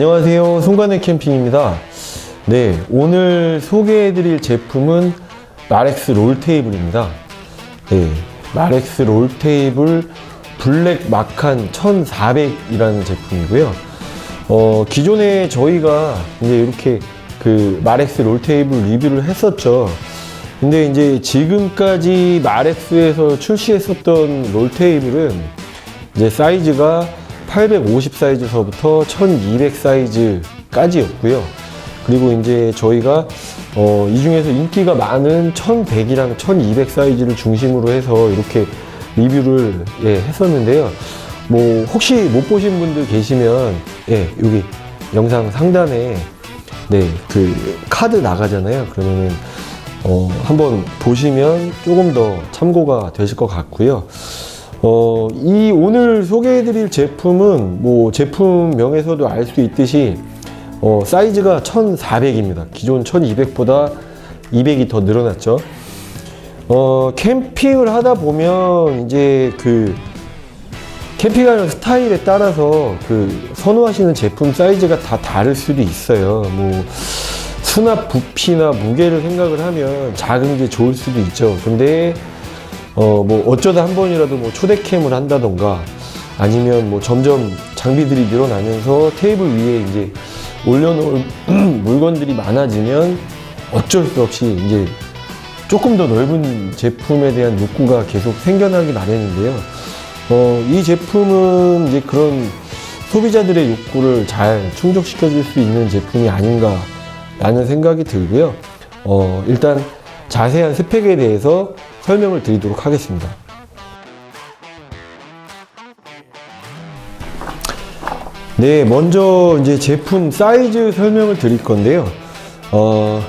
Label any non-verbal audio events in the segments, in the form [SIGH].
안녕하세요. 송관의 캠핑입니다. 네, 오늘 소개해 드릴 제품은 마렉스 롤 테이블입니다. 네, 마렉스 롤 테이블 블랙 마칸 1400이라는 제품이고요. 어, 기존에 저희가 이제 이렇게 그 마렉스 롤 테이블 리뷰를 했었죠. 근데 이제 지금까지 마렉스에서 출시했었던 롤 테이블은 이제 사이즈가 850 사이즈서부터 1200 사이즈까지였고요. 그리고 이제 저희가 어, 이 중에서 인기가 많은 1100이랑 1200 사이즈를 중심으로 해서 이렇게 리뷰를 예, 했었는데요. 뭐 혹시 못 보신 분들 계시면 예, 여기 영상 상단에 네, 그 카드 나가잖아요. 그러면은 어, 한번 보시면 조금 더 참고가 되실 것 같고요. 어, 이 오늘 소개해드릴 제품은 뭐 제품명에서도 알 수 있듯이 어, 사이즈가 1400입니다. 기존 1200보다 200이 더 늘어났죠. 어, 캠핑을 하다 보면 이제 그 캠핑하는 스타일에 따라서 그 선호하시는 제품 사이즈가 다 다를 수도 있어요. 뭐 수납 부피나 무게를 생각을 하면 작은 게 좋을 수도 있죠. 근데 어 뭐 어쩌다 한 번이라도 뭐 초대캠을 한다던가 아니면 뭐 점점 장비들이 늘어나면서 테이블 위에 이제 올려놓을 [CLEARS THROAT] 물건들이 많아지면 어쩔 수 없이 이제 조금 더 넓은 제품에 대한 욕구가 계속 생겨나기 마련인데요. 어, 이 제품은 이제 그런 소비자들의 욕구를 잘 충족시켜 줄 수 있는 제품이 아닌가라는 생각이 들고요. 어, 일단 자세한 스펙에 대해서 설명을 드리도록 하겠습니다. 네, 먼저 이제 제품 사이즈 설명을 드릴 건데요. 어,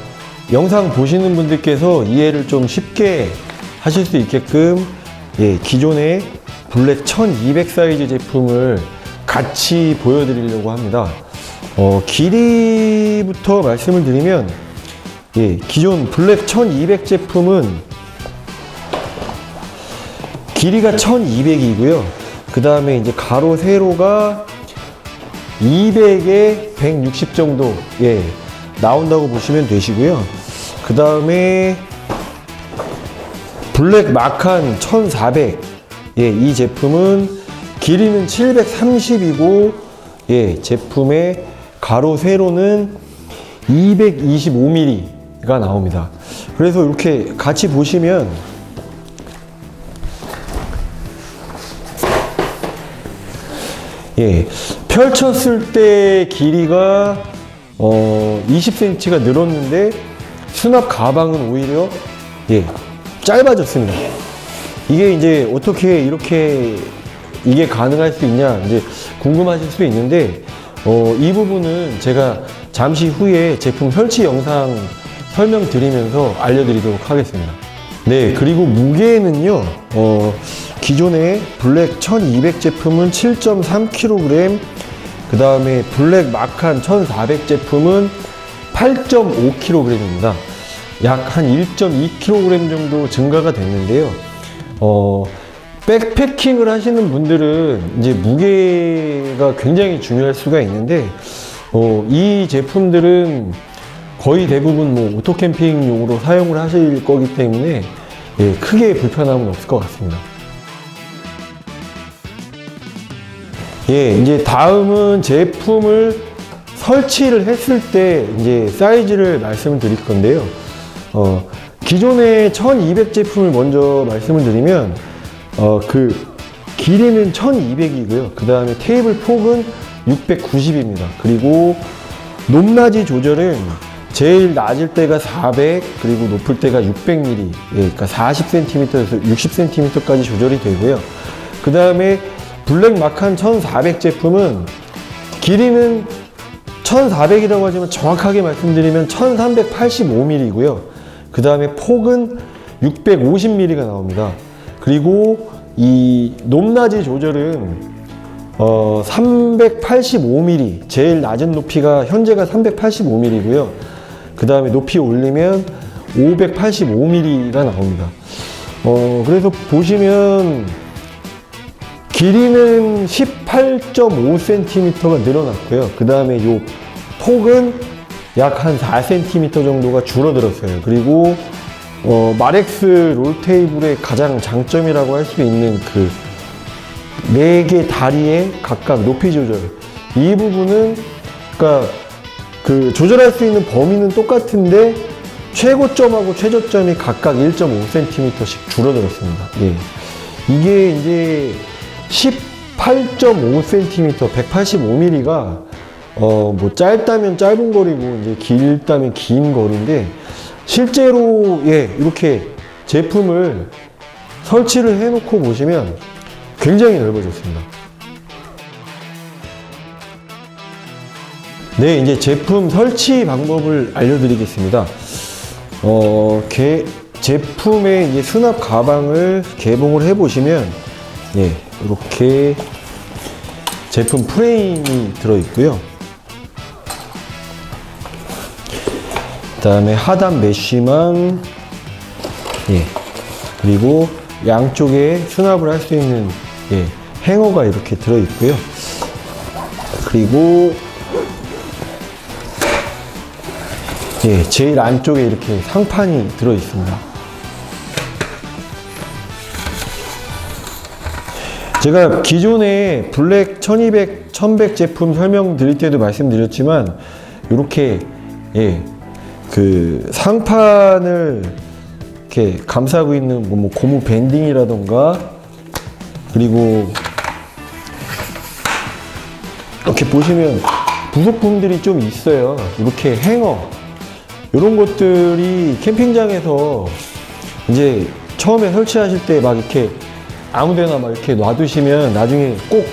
영상 보시는 분들께서 이해를 좀 쉽게 하실 수 있게끔 예, 기존의 블랙 1200 사이즈 제품을 같이 보여드리려고 합니다. 어, 길이부터 말씀을 드리면 예, 기존 블랙 1200 제품은 길이가 1200이고요. 그 다음에 이제 가로 세로가 200에 160 정도 예, 나온다고 보시면 되시고요. 그 다음에 블랙 마칸 1400 예, 이 제품은 길이는 730이고 예, 제품의 가로 세로는 225mm가 나옵니다. 그래서 이렇게 같이 보시면 예, 펼쳤을 때 길이가 어, 20cm가 늘었는데 수납 가방은 오히려 예, 짧아졌습니다. 이게 이제 어떻게 이렇게 이게 가능할 수 있냐 이제 궁금하실 수도 있는데 어, 이 부분은 제가 잠시 후에 제품 설치 영상 설명드리면서 알려드리도록 하겠습니다. 네, 그리고 무게는요, 어, 기존의 블랙 1200 제품은 7.3kg, 그 다음에 블랙 마칸 1400 제품은 8.5kg입니다. 약 한 1.2kg 정도 증가가 됐는데요. 어, 백패킹을 하시는 분들은 이제 무게가 굉장히 중요할 수가 있는데, 어, 이 제품들은 거의 대부분 뭐 오토캠핑용으로 사용을 하실 거기 때문에 예, 크게 불편함은 없을 것 같습니다. 예, 이제 다음은 제품을 설치를 했을 때 이제 사이즈를 말씀을 드릴 건데요. 어, 기존의 1200 제품을 먼저 말씀을 드리면 어, 그 길이는 1200이고요. 그 다음에 테이블 폭은 690입니다. 그리고 높낮이 조절은 제일 낮을 때가 400 그리고 높을 때가 600mm 예, 그러니까 40cm에서 60cm까지 조절이 되고요. 그 다음에 블랙 마칸 1400 제품은 길이는 1400이라고 하지만 정확하게 말씀드리면 1385mm고요. 그 다음에 폭은 650mm가 나옵니다. 그리고 이 높낮이 조절은 어, 385mm 제일 낮은 높이가 현재가 385mm고요. 그 다음에 높이 올리면 585mm가 나옵니다. 어, 그래서 보시면 길이는 18.5cm가 늘어났고요. 그 다음에 요 폭은 약 한 4cm 정도가 줄어들었어요. 그리고 어, 마렉스 롤테이블의 가장 장점이라고 할 수 있는 그네개 다리의 각각 높이 조절. 이 부분은 그러니까 그 조절할 수 있는 범위는 똑같은데 최고점하고 최저점이 각각 1.5cm씩 줄어들었습니다. 예. 이게 이제 18.5cm, 185mm가 어 뭐 짧다면 짧은 거리고 이제 길다면 긴 거리인데 실제로 예 이렇게 제품을 설치를 해 놓고 보시면 굉장히 넓어졌습니다. 네, 이제 제품 설치 방법을 알려드리겠습니다. 어, 개, 제품의 이제 수납 가방을 개봉을 해보시면, 예, 이렇게 제품 프레임이 들어있고요. 그 다음에 하단 메쉬망, 예, 그리고 양쪽에 수납을 할 수 있는, 예, 행어가 이렇게 들어있고요. 그리고 예, 제일 안쪽에 이렇게 상판이 들어 있습니다. 제가 기존에 블랙 1200, 1100 제품 설명드릴 때도 말씀드렸지만, 이렇게, 예, 그 상판을 이렇게 감싸고 있는 뭐, 뭐 고무 밴딩이라던가, 그리고 이렇게 보시면 부속품들이 좀 있어요. 이렇게 행어, 이런 것들이 캠핑장에서 이제 처음에 설치하실 때 막 이렇게 아무데나 막 이렇게 놔두시면 나중에 꼭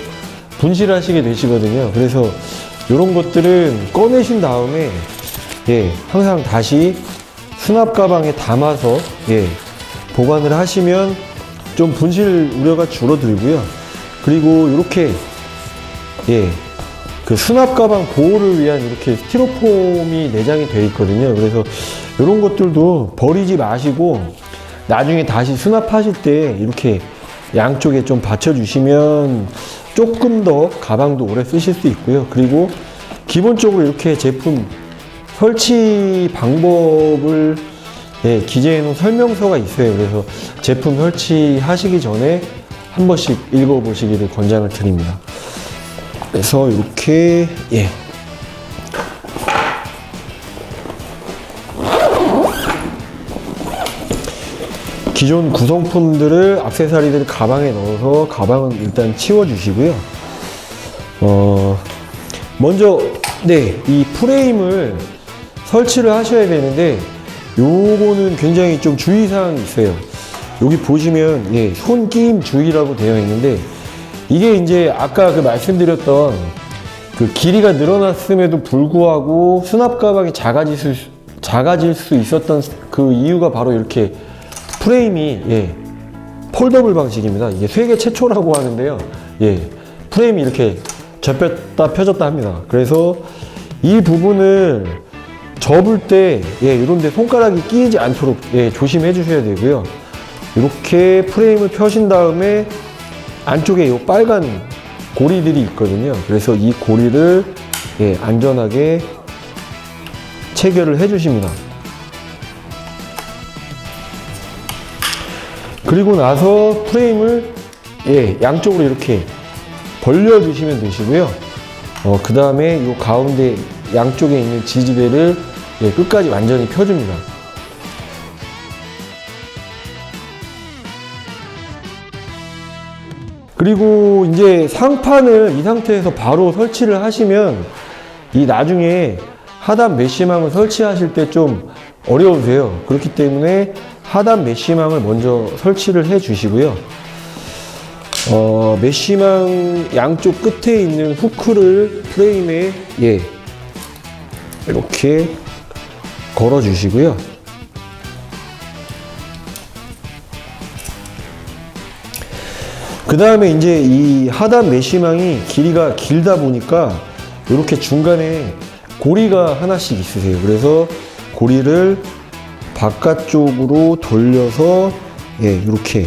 분실하시게 되시거든요. 그래서 이런 것들은 꺼내신 다음에 예 항상 다시 수납 가방에 담아서 예 보관을 하시면 좀 분실 우려가 줄어들고요. 그리고 이렇게 예 그 수납 가방 보호를 위한 이렇게 스티로폼이 내장이 되어 있거든요. 그래서 이런 것들도 버리지 마시고 나중에 다시 수납하실 때 이렇게 양쪽에 좀 받쳐주시면 조금 더 가방도 오래 쓰실 수 있고요. 그리고 기본적으로 이렇게 제품 설치 방법을 예, 기재해 놓은 설명서가 있어요. 그래서 제품 설치하시기 전에 한 번씩 읽어보시기를 권장을 드립니다. 그래서 이렇게 예. 기존 구성품들을 액세서리들 가방에 넣어서 가방은 일단 치워 주시고요. 어 먼저 네 이 프레임을 설치를 하셔야 되는데 요거는 굉장히 좀 주의사항이 있어요. 여기 보시면 예, 손 끼임 주의라고 되어 있는데 이게 이제 아까 그 말씀드렸던 그 길이가 늘어났음에도 불구하고 수납 가방이 작아질 수, 작아질 수 있었던 그 이유가 바로 이렇게 프레임이 예, 폴더블 방식입니다. 이게 세계 최초라고 하는데요. 예, 프레임이 이렇게 접혔다 펴졌다 합니다. 그래서 이 부분을 접을 때 예, 이런 데 손가락이 끼이지 않도록 예, 조심해 주셔야 되고요. 이렇게 프레임을 펴신 다음에 안쪽에 이 빨간 고리들이 있거든요. 그래서 이 고리를 예, 안전하게 체결을 해주십니다. 그리고 나서 프레임을 예, 양쪽으로 이렇게 벌려주시면 되시고요. 어, 그 다음에 이 가운데 양쪽에 있는 지지대를 예, 끝까지 완전히 펴줍니다. 그리고 이제 상판을 이 상태에서 바로 설치를 하시면 이 나중에 하단 메쉬망을 설치하실 때 좀 어려우세요. 그렇기 때문에 하단 메쉬망을 먼저 설치를 해 주시고요. 어, 메쉬망 양쪽 끝에 있는 후크를 프레임에 예, 이렇게 걸어 주시고요. 그 다음에 이제 이 하단 메쉬망이 길이가 길다 보니까 이렇게 중간에 고리가 하나씩 있으세요. 그래서 고리를 바깥쪽으로 돌려서 예, 이렇게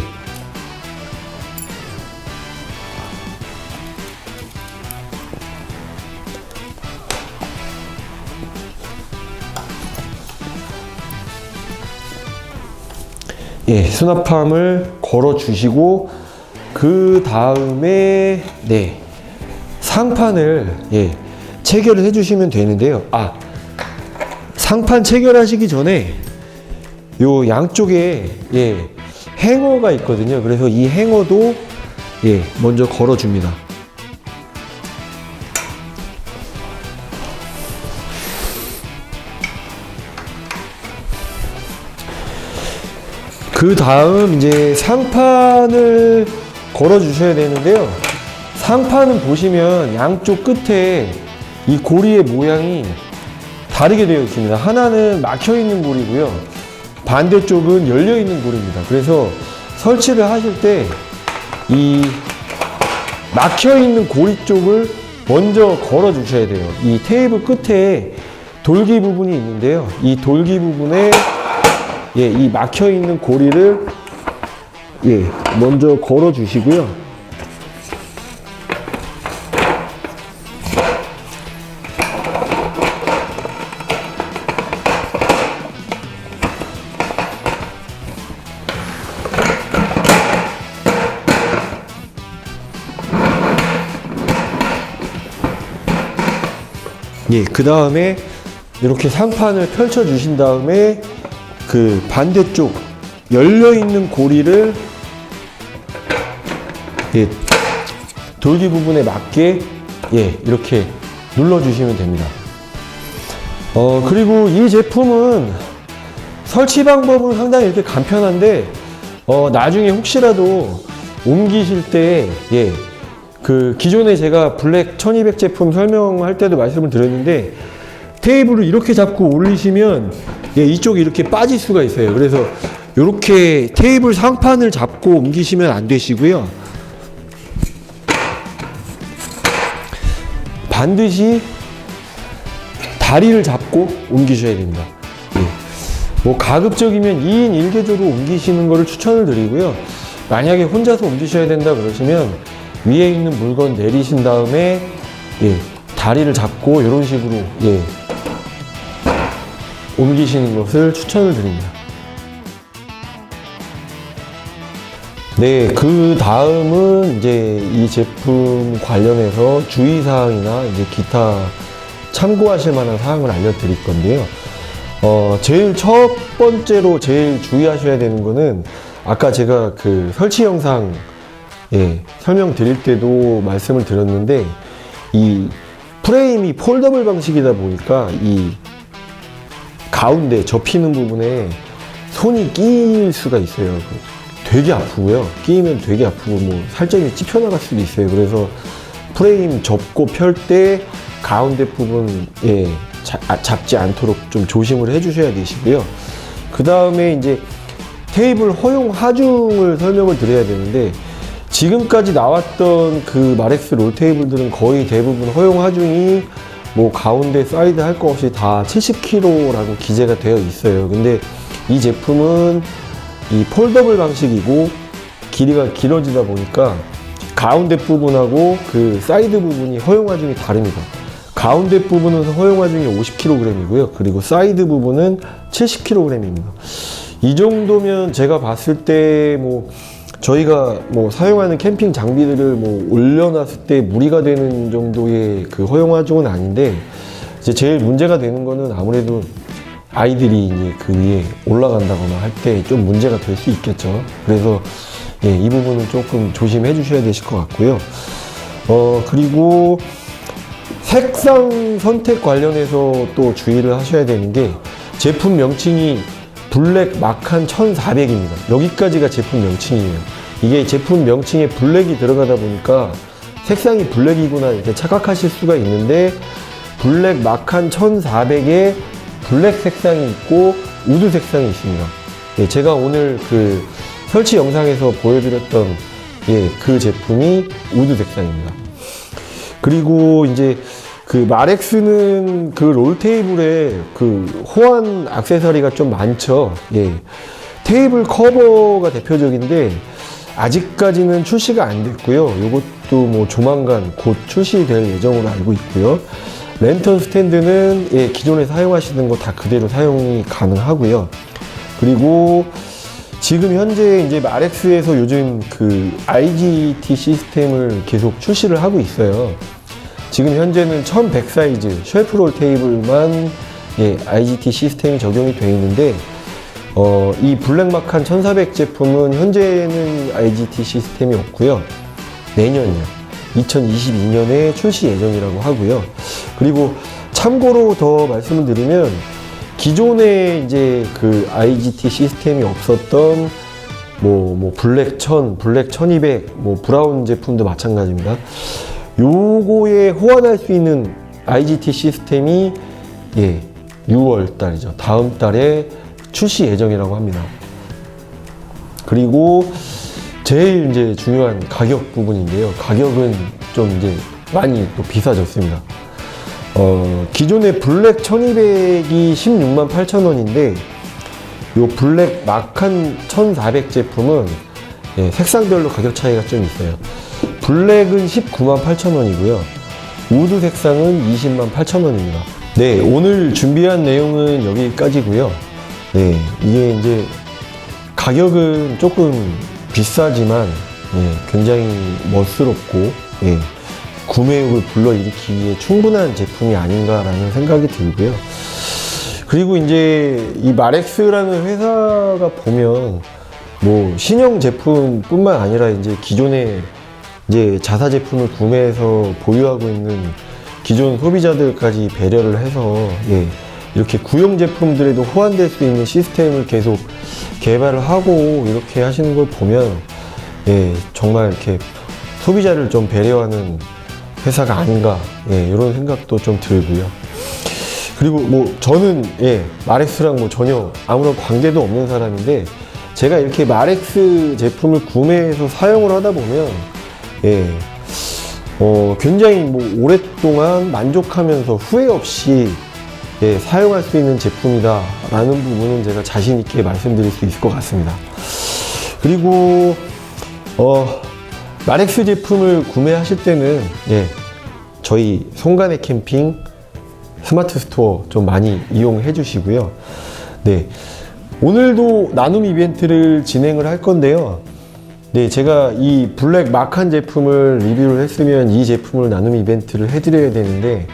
예, 수납함을 걸어 주시고 그 다음에 네 상판을 예, 체결을 해주시면 되는데요. 아 상판 체결하시기 전에 요 양쪽에 예 행어가 있거든요. 그래서 이 행어도 예 먼저 걸어 줍니다. 그 다음 이제 상판을 걸어 주셔야 되는데요. 상판은 보시면 양쪽 끝에 이 고리의 모양이 다르게 되어 있습니다. 하나는 막혀 있는 고리고요. 반대쪽은 열려 있는 고리입니다. 그래서 설치를 하실 때 이 막혀 있는 고리 쪽을 먼저 걸어 주셔야 돼요. 이 테이블 끝에 돌기 부분이 있는데요. 이 돌기 부분에 예, 이 막혀 있는 고리를 예, 먼저 걸어 주시고요. 예, 그 다음에 이렇게 상판을 펼쳐 주신 다음에 그 반대쪽 열려 있는 고리를 예, 돌기 부분에 맞게 예, 이렇게 눌러 주시면 됩니다. 어, 그리고 이 제품은 설치 방법은 상당히 이렇게 간편한데 어, 나중에 혹시라도 옮기실 때 예, 그 기존에 제가 블랙 1200 제품 설명할 때도 말씀을 드렸는데 테이블을 이렇게 잡고 올리시면 예, 이쪽이 이렇게 빠질 수가 있어요. 그래서 이렇게 테이블 상판을 잡고 옮기시면 안 되시고요. 반드시 다리를 잡고 옮기셔야 됩니다. 예. 뭐 가급적이면 2인 1개조로 옮기시는 것을 추천을 드리고요. 만약에 혼자서 옮기셔야 된다 그러시면 위에 있는 물건 내리신 다음에 예, 다리를 잡고 이런 식으로 예, 옮기시는 것을 추천을 드립니다. 네, 그 다음은 이제 이 제품 관련해서 주의사항이나 이제 기타 참고하실 만한 사항을 알려드릴 건데요. 어, 제일 첫 번째로 제일 주의하셔야 되는 거는 아까 제가 그 설치 영상 예, 설명 드릴 때도 말씀을 드렸는데 이 프레임이 폴더블 방식이다 보니까 이 가운데 접히는 부분에 손이 끼일 수가 있어요. 그 되게 아프고요. 끼면 되게 아프고 뭐 살점이 찝혀 나갈 수도 있어요. 그래서 프레임 접고 펼 때 가운데 부분에 자- 아, 잡지 않도록 좀 조심을 해주셔야 되시고요. 그 다음에 이제 테이블 허용 하중을 설명을 드려야 되는데 지금까지 나왔던 그 마렉스 롤 테이블들은 거의 대부분 허용 하중이 뭐 가운데 사이드 할 거 없이 다 70kg라고 기재가 되어 있어요. 근데 이 제품은 이 폴더블 방식이고 길이가 길어지다 보니까 가운데 부분하고 그 사이드 부분이 허용 하중이 다릅니다. 가운데 부분은 허용 하중이 50kg이고요. 그리고 사이드 부분은 70kg입니다. 이 정도면 제가 봤을 때뭐 저희가 뭐 사용하는 캠핑 장비들을 뭐 올려놨을 때 무리가 되는 정도의 그 허용 하중은 아닌데 이제 제일 문제가 되는 거는 아무래도 아이들이 이제 그 위에 올라간다거나 할 때 좀 문제가 될 수 있겠죠. 그래서 예, 이 부분은 조금 조심해 주셔야 되실 것 같고요. 어, 그리고 색상 선택 관련해서 또 주의를 하셔야 되는 게 제품 명칭이 블랙 마칸 1400입니다. 여기까지가 제품 명칭이에요. 이게 제품 명칭에 블랙이 들어가다 보니까 색상이 블랙이구나 이렇게 착각하실 수가 있는데 블랙 마칸 1400에 블랙 색상이 있고 우드 색상이 있습니다. 예, 제가 오늘 그 설치 영상에서 보여드렸던 예, 그 제품이 우드 색상입니다. 그리고 이제 그 마렉스는 그 롤 테이블에 그 호환 액세서리가 좀 많죠. 예. 테이블 커버가 대표적인데 아직까지는 출시가 안 됐고요. 이것도 뭐 조만간 곧 출시될 예정으로 알고 있고요. 랜턴 스탠드는 예, 기존에 사용하시는 거 다 그대로 사용이 가능하고요. 그리고 지금 현재 이제 마렉스에서 요즘 그 IGT 시스템을 계속 출시를 하고 있어요. 지금 현재는 1100 사이즈 쉘프롤 테이블만 예, IGT 시스템이 적용이 되어 있는데 어, 이 블랙마칸 1400 제품은 현재는 IGT 시스템이 없고요. 내년이요. 2022년에 출시 예정이라고 하고요. 그리고 참고로 더 말씀을 드리면 기존에 이제 그 IGT 시스템이 없었던 뭐, 뭐, 블랙 1000, 블랙 1200, 뭐, 브라운 제품도 마찬가지입니다. 요거에 호환할 수 있는 IGT 시스템이 예, 6월 달이죠. 다음 달에 출시 예정이라고 합니다. 그리고 제일 이제 중요한 가격 부분인데요. 가격은 좀 이제 많이 또 비싸졌습니다. 어, 기존의 블랙 1200이 16만 8천 원인데, 요 블랙 마칸 1400 제품은 예, 색상별로 가격 차이가 좀 있어요. 블랙은 19만 8천 원이고요. 우드 색상은 20만 8천 원입니다. 네, 오늘 준비한 내용은 여기까지고요. 네, 이게 이제 가격은 조금 비싸지만 예, 굉장히 멋스럽고 예, 구매욕을 불러일으키기에 충분한 제품이 아닌가라는 생각이 들고요. 그리고 이제 이 마렉스라는 회사가 보면 뭐 신형 제품뿐만 아니라 이제 기존의 이제 자사 제품을 구매해서 보유하고 있는 기존 소비자들까지 배려를 해서 예, 이렇게 구형 제품들에도 호환될 수 있는 시스템을 계속 개발을 하고 이렇게 하시는 걸 보면 예, 정말 이렇게 소비자를 좀 배려하는 회사가 아닌가 예, 이런 생각도 좀 들고요. 그리고 뭐 저는 예, 마렉스랑 뭐 전혀 아무런 관계도 없는 사람인데 제가 이렇게 마렉스 제품을 구매해서 사용을 하다 보면 예, 어, 굉장히 뭐 오랫동안 만족하면서 후회 없이 예, 사용할 수 있는 제품이다라는 부분은 제가 자신 있게 말씀드릴 수 있을 것 같습니다. 그리고 어, 마렉스 제품을 구매하실 때는 예, 저희 송간의 캠핑 스마트 스토어 좀 많이 이용해 주시고요. 네. 오늘도 나눔 이벤트를 진행을 할 건데요. 네, 제가 이 블랙 마칸 제품을 리뷰를 했으면 이 제품을 나눔 이벤트를 해드려야 되는데,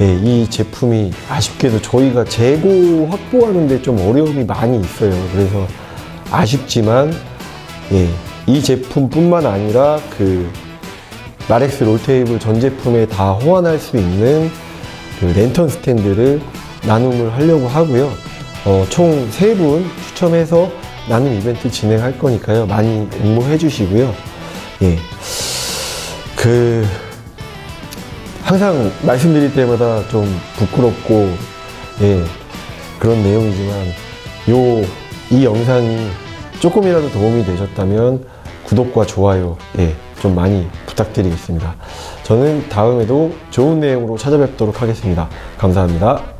예, 이 제품이 아쉽게도 저희가 재고 확보하는데 좀 어려움이 많이 있어요. 그래서 아쉽지만, 예, 이 제품뿐만 아니라 그 마렉스 롤테이블 전 제품에 다 호환할 수 있는 그 랜턴 스탠드를 나눔을 하려고 하고요. 어, 총 세 분 추첨해서 나눔 이벤트 진행할 거니까요. 많이 응모해 주시고요. 예. 그, 항상 말씀드릴 때마다 좀 부끄럽고, 예, 그런 내용이지만, 요, 이 영상이 조금이라도 도움이 되셨다면, 구독과 좋아요, 예, 좀 많이 부탁드리겠습니다. 저는 다음에도 좋은 내용으로 찾아뵙도록 하겠습니다. 감사합니다.